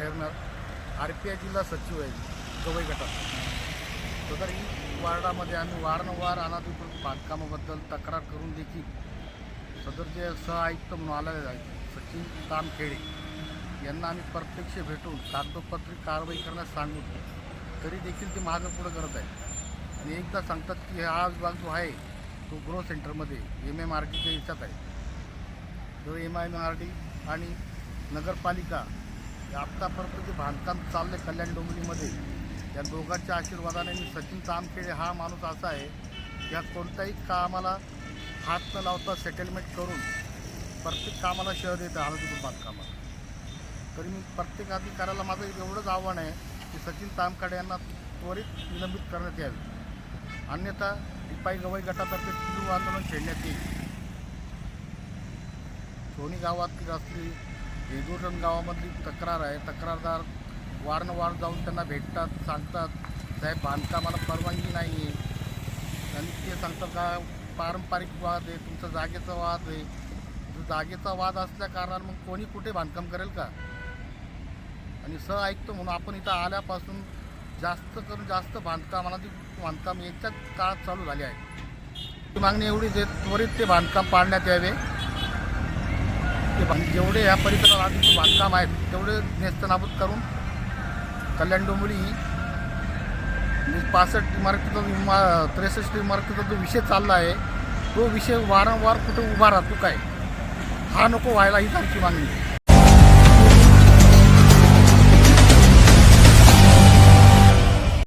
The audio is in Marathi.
पी आय जिल्हा सचिव आहे. गवई गटात. सदर ही वार्डामध्ये आम्ही वारंवार अनाधिकृत बांधकामाबद्दल तक्रार करून देखील सदरचे सहआयुक्त म्हणून आलेले आहेत सचिन तामखेडे यांना आम्ही प्रत्यक्ष भेटून कागदोपत्री कारवाई करण्यास सांगून तरी देखील ते मागं पुढं करत आहे आणि एकदा सांगतात की हा विभाग जो आहे तो ग्रो सेंटरमध्ये एम एम आर टीच्या याच्यात आहे. जो M I M R T आणि नगरपालिका आत्तापर्यंत जे बांधकाम चाललं आहे कल्याण डोंबिवलीमध्ये. या दोघांच्या आशीर्वादाने मी सचिन तामखेडे हा माणूस असा आहे या कोणत्याही कामाला हात न लावता सेटलमेंट करून प्रत्येक कामाला शहर देतं अनाधिकृत बांधकामाला. तरी मी प्रत्येक अधिकाऱ्याला माझं एवढंच आव्हान आहे की सचिन तामखाडे यांना त्वरित निलंबित करण्यात यावे. अन्यथा रिपाई गवई गटातर्फे तीव्र आंदोलन छेडण्यात येईल. सोनी गावातील असली येदुरन गावामधली तक्रार आहे. तक्रारदार वारंवार जाऊन त्यांना भेटतात सांगतात साहेब बांधकामाला परवानगी नाही आहे आणि ते सांगतात का पारंपरिक वाद आहे तुमचा जागेचा वाद आहे. जागेचा वाद असल्या कारणानं मग कोणी कुठे बांधकाम करेल का? आणि स ऐकतो म्हणून आपण इथं आल्यापासून जास्त करून जास्त बांधकामाला ती बांधकाम याच्याच काळात चालू झाले आहे. ती मागणी एवढीच आहे त्वरित ते बांधकाम पाडण्यात यावे. ते जेवढे ह्या परिसरात आधी बांधकाम आहेत तेवढे नेस्तनाबूत करून कल्याण डोंबिवली ही म्हणजे पासष्ट इमारतीचा इमा त्रेसष्ट इमारतीचा जो विषय चालला आहे तो विषय वारंवार कुठे उभा राहतो काय हा नको व्हायला हीच आमची मागणी आहे.